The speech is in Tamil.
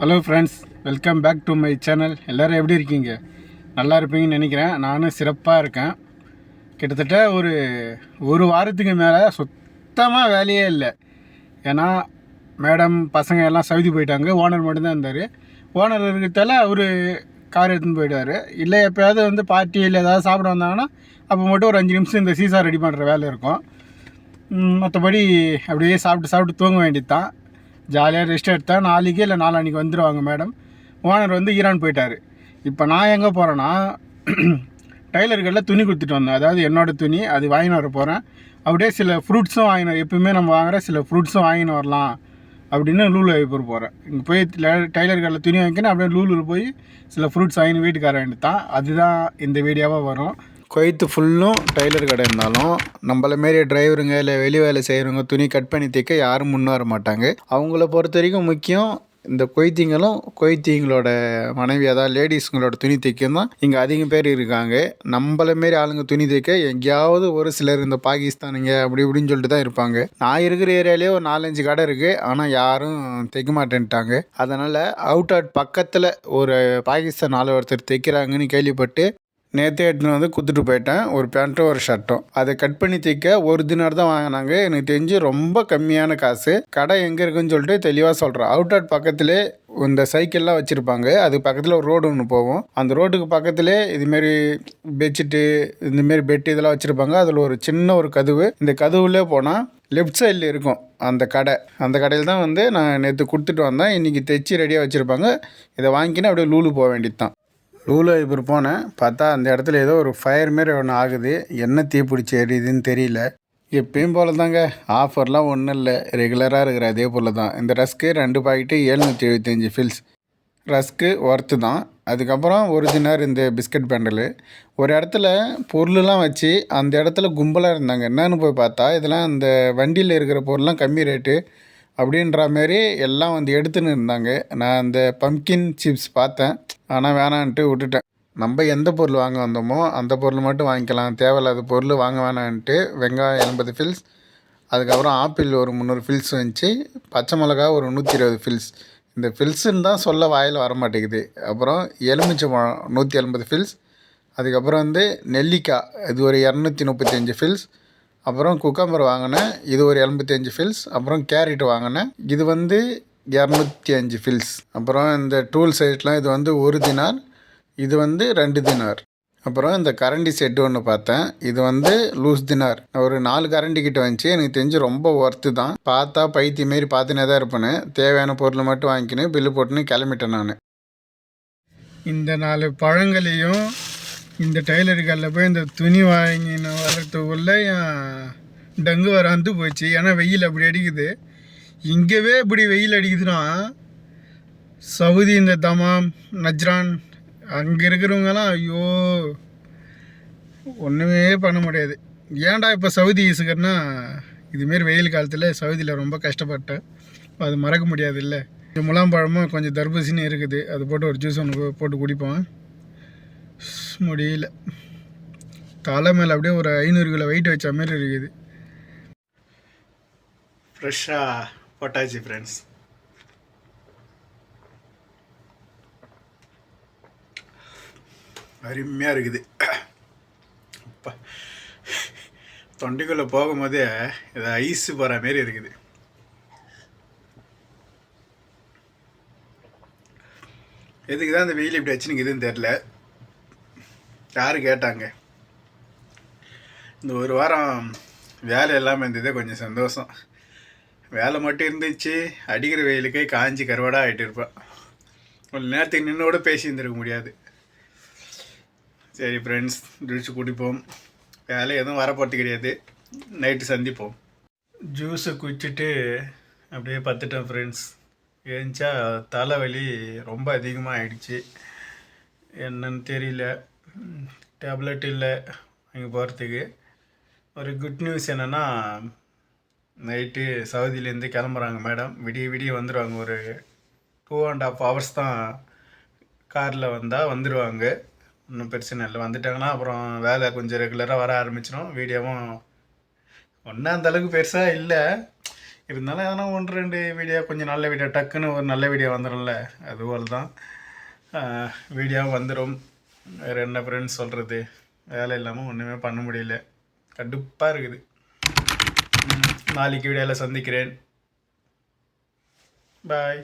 Hello friends welcome back to my channel எல்லோரும் எப்படி இருக்கீங்க? நல்லா இருப்பீங்கன்னு நினைக்கிறேன். நானும் சிறப்பாக இருக்கேன். கிட்டத்தட்ட ஒரு ஒரு வாரத்துக்கு மேலே சுத்தமாக வேலையே இல்லை. ஏன்னா மேடம் பசங்க எல்லாம் சவுதி போயிட்டாங்க. ஓனர் மட்டும்தான் இருந்தார். ஓனர் இருக்கிறதால அவர் கார் எடுத்துன்னு போயிடுவார். இல்லை எப்போயாவது வந்து பார்ட்டி இல்லை ஏதாவது சாப்பிட வந்தாங்கன்னா அப்போ மட்டும் ஒரு அஞ்சு நிமிஷம் இந்த சீசா ரெடி பண்ணுற வேலை இருக்கும். மற்றபடி அப்படியே சாப்பிட்டு சாப்பிட்டு தூங்க வேண்டியது தான் ஜாலியாக ரெஸ்ட் எடுத்தால் நாளைக்கு இல்லை நாளான்னைக்கு வந்துடுவாங்க மேடம் ஓனர் வந்து ஈரான் போயிட்டார். இப்போ நான் எங்கே போகிறேன்னா டைலர்களில் துணி கொடுத்துட்டு வந்தேன். அதாவது என்னோடய துணி அது வாங்கின்னு வர போகிறேன் அப்படியே சில ஃப்ரூட்ஸும் வாங்கின எப்பவுமே நம்ம வாங்குகிற சில ஃப்ரூட்ஸும் வாங்கின்னு வரலாம் அப்படின்னு லூலு வைப்பூர் போகிறேன் இங்கே போய் டைலர்களில் துணி வாங்கிக்கணும் அப்படியே லூலூர் போய் சில ஃப்ரூட்ஸ் வாங்கினு வீட்டுக்காரன் எடுத்தான். தான் அதுதான் இந்த வீடியோவாக வரும். கொய்த்து ஃபுல்லும் டைலர் கடை இருந்தாலும் நம்மள மாரி டிரைவருங்க இல்லை வெளி வேலை செய்கிறவங்க துணி கட் பண்ணி தைக்க யாரும் முன்னே வர மாட்டாங்க. அவங்கள பொறுத்த வரைக்கும் முக்கியம் இந்த கொய்த்திங்களும் கொய்த்திங்களோட மனைவி அதாவது லேடிஸுங்களோட துணி தைக்கும் தான். இங்கே அதிகம் பேர் இருக்காங்க. நம்மள மாரி ஆளுங்க துணி தைக்க எங்கேயாவது ஒரு சிலர் இந்த பாகிஸ்தானுங்க அப்படி இப்படின்னு சொல்லிட்டு தான் இருப்பாங்க. நான் இருக்கிற ஏரியாலேயே ஒரு நாலஞ்சு கடை இருக்குது ஆனால் யாரும் தைக்க மாட்டேன்ட்டாங்க. அதனால் அவுட் அவுட் பக்கத்தில் ஒரு பாகிஸ்தான் ஆள் ஒருத்தர் தைக்கிறாங்கன்னு கேள்விப்பட்டு நேற்றே எடுத்துன்னு வந்து கொடுத்துட்டு போயிட்டேன். ஒரு பேண்ட்டும் ஒரு ஷர்ட்டும். அதை கட் பண்ணி தைக்க ஒரு தினார் தான் வாங்கினாங்க. எனக்கு தெரிஞ்சு ரொம்ப கம்மியான காசு. கடை எங்கே இருக்குன்னு சொல்லிட்டு தெளிவாக சொல்கிறேன் அவுட் அவுட் பக்கத்திலே இந்த சைக்கிள்லாம் வச்சுருப்பாங்க. அது பக்கத்தில் ஒரு ரோடு ஒன்று போவோம் அந்த ரோட்டுக்கு பக்கத்திலே இதுமாரி பெட்ஷீட்டு இந்தமாரி பெட் இதெல்லாம் வச்சுருப்பாங்க. அதில் ஒரு சின்ன ஒரு கதவு. இந்த கதவுலே போனால் லெஃப்ட் சைடில் இருக்கும் அந்த கடை. அந்த கடையில் தான் வந்து நான் நேற்று கொடுத்துட்டு வந்தேன். இன்றைக்கி தைச்சி ரெடியாக வச்சுருப்பாங்க. இதை வாங்கிக்கின்னு அப்படியே லூலு போக வேண்டியது தான். லூலோ இப்போ போனேன் பார்த்தா அந்த இடத்துல ஏதோ ஒரு ஃபயர் மாரி ஒன்று ஆகுது. என்ன தீப்பிடிச்சி எரியுதுன்னு தெரியல. எப்பயும் போல தாங்க ஆஃபர்லாம் ஒன்றும் இல்லை. ரெகுலராக இருக்கிற அதே போல் தான் இந்த ரஸ்க்கு ரெண்டு பாக்கெட்டு ஏழ்நூற்றி எழுபத்தஞ்சி ஃபில்ஸ் ரஸ்க்கு ஒர்த்து தான். அதுக்கப்புறம் ஒரு தினார் இந்த பிஸ்கட் பேண்டலு ஒரு இடத்துல பொருளெலாம் வச்சு அந்த இடத்துல கும்பலாக இருந்தாங்க. என்னன்னு போய் பார்த்தா இதெல்லாம் அந்த வண்டியில் இருக்கிற பொருள்லாம் கம்மி ரேட்டு அப்படின்ற மாரி எல்லாம் வந்து எடுத்துன்னு இருந்தாங்க. நான் அந்த பம்கின் சிப்ஸ் பார்த்தேன். ஆனால் வேணான்ட்டு விட்டுட்டேன். நம்ம எந்த பொருள் வாங்க வந்தோமோ அந்த பொருள் மட்டும் வாங்கிக்கலாம். தேவையில்லாத பொருள் வாங்க வேணான்ட்டு வெங்காயம் எண்பது ஃபில்ஸ் அதுக்கப்புறம் ஆப்பிள் ஒரு முந்நூறு ஃபில்ஸ் வந்துச்சு. பச்சை மிளகா ஒரு நூற்றி இருபது ஃபில்ஸ் இந்த ஃபில்ஸுன்னு தான் சொல்ல வாயில் வர மாட்டேங்குது. அப்புறம் எலுமிச்சை பழம் நூற்றி எண்பது ஃபில்ஸ் அதுக்கப்புறம் வந்து நெல்லிக்காய். இது ஒரு இரநூத்தி முப்பத்தஞ்சு ஃபில்ஸ் அப்புறம் குக்கம்பர் வாங்கினேன். இது ஒரு எண்பத்தஞ்சு ஃபில்ஸ் அப்புறம் கேரட் வாங்கினேன். இது வந்து இரநூத்தி அஞ்சு ஃபில்ஸ் அப்புறம் இந்த டூல் சைட்லாம் இது வந்து ஒரு தினார். இது வந்து ரெண்டு தினார். அப்புறம் இந்த கரண்டி செட்டு ஒன்று பார்த்தேன். இது வந்து லூஸ் தினார். ஒரு நாலு கரண்டி கிட்ட வந்துச்சு. எனக்கு தெரிஞ்சு ரொம்ப ஒர்த்து தான். பார்த்தா பைத்தி மாரி பார்த்துனே தான் இருப்பேன்னு தேவையான பொருளை மட்டும் வாங்கிக்கினு பில்லு போட்டுன்னு கிளம்பிட்டேன் நான். இந்த நாலு பழங்களையும் இந்த டைலருகளில் போய் இந்த துணி வாங்கின வர்றதுக்குள்ளே டங்கு வராந்து போச்சு. ஏன்னா வெயில் அப்படி அடிக்குது. இங்கேவே இப்படி வெயில் அடிக்குதுன்னா சவுதி இந்த தமாம் நஜ்ரான் அங்கே இருக்கிறவங்கலாம் ஐயோ ஒன்றுமே பண்ண முடியாது. ஏன்டா இப்போ சவுதி ஈசுக்கர்னா இதுமாரி வெயில் காலத்தில் சவுதியில் ரொம்ப கஷ்டப்பட்டேன் அது மறக்க முடியாது இல்லை முலாம் பழமும் கொஞ்சம் தர்பூசணியும் இருக்குது. அது போட்டு ஒரு ஜூஸ் ஒன்று போட்டு குடிப்போம். முடியல. தலை மேலே அப்படியே ஒரு ஐநூறு கிலோ வெயிட் வச்ச மாதிரி இருக்குது. ஃப்ரெஷ்ஷாக போட்டாச்சு ஃப்ரெண்ட்ஸ் அருமையாக இருக்குது. அப்பா. தொண்டைக்குள்ளே போகும்போதே இது ஐஸு போகிற மாரி இருக்குது. எதுக்கு தான் இந்த வெயில் இப்படி வச்சுனுக்குதுன்னு தெரில யார் கேட்டாங்க? இந்த ஒரு வாரம் வேலை இல்லாமல் இருந்ததே கொஞ்சம் சந்தோஷம். வேலை மட்டும் இருந்துச்சு அடிக்கிற வெயிலுக்கே காஞ்சி கருவாடாக ஆகிட்டு இருப்பேன் கொஞ்சம் நேரத்துக்கு நின்று கூட பேசி இருந்திருக்க முடியாது. சரி ஃப்ரெண்ட்ஸ் ஜூஸ் குடிப்போம். வேலை எதுவும் வரப்போகிறது கிடையாது. நைட்டு சந்திப்போம். ஜூஸை குடிச்சிட்டு அப்படியே பார்த்துட்டேன் ஃப்ரெண்ட்ஸ் ஏஞ்சா தலைவலி ரொம்ப அதிகமாக ஆயிடுச்சு என்னன்னு தெரியல. டேப்லெட் இல்லை அங்கே போகிறதுக்கு ஒரு குட் நியூஸ் என்னென்னா நைட்டு சவுதியிலேருந்து கிளம்புறாங்க மேடம் விடிய விடிய வந்துடுவாங்க ஒரு டூ அண்ட் ஹாஃப் ஹவர்ஸ் தான் காரில் வந்தால் வந்துடுவாங்க ஒன்றும் பிரச்சனை இல்லை. வந்துட்டாங்கன்னா அப்புறம் வேலை கொஞ்சம் ரெகுலராக வர ஆரம்பிச்சிடும் வீடியோவும் ஒன்றும் அந்த அளவுக்கு பெருசாக இல்லை. இருந்தாலும் எதனா ஒன்று ரெண்டு வீடியோ கொஞ்சம் நல்ல வீடியோ டக்குன்னு ஒரு நல்ல வீடியோ வந்துடும்ல அதுபோல் தான் வீடியோவும் வந்துடும் வேறு என்ன ஃப்ரெண்ட்ஸ் சொல்கிறது வேலை இல்லாமல் ஒன்றுமே பண்ண முடியல. கடுப்பாக இருக்குது. நாளைக்கு வீடியோவில் சந்திக்கிறேன். பாய்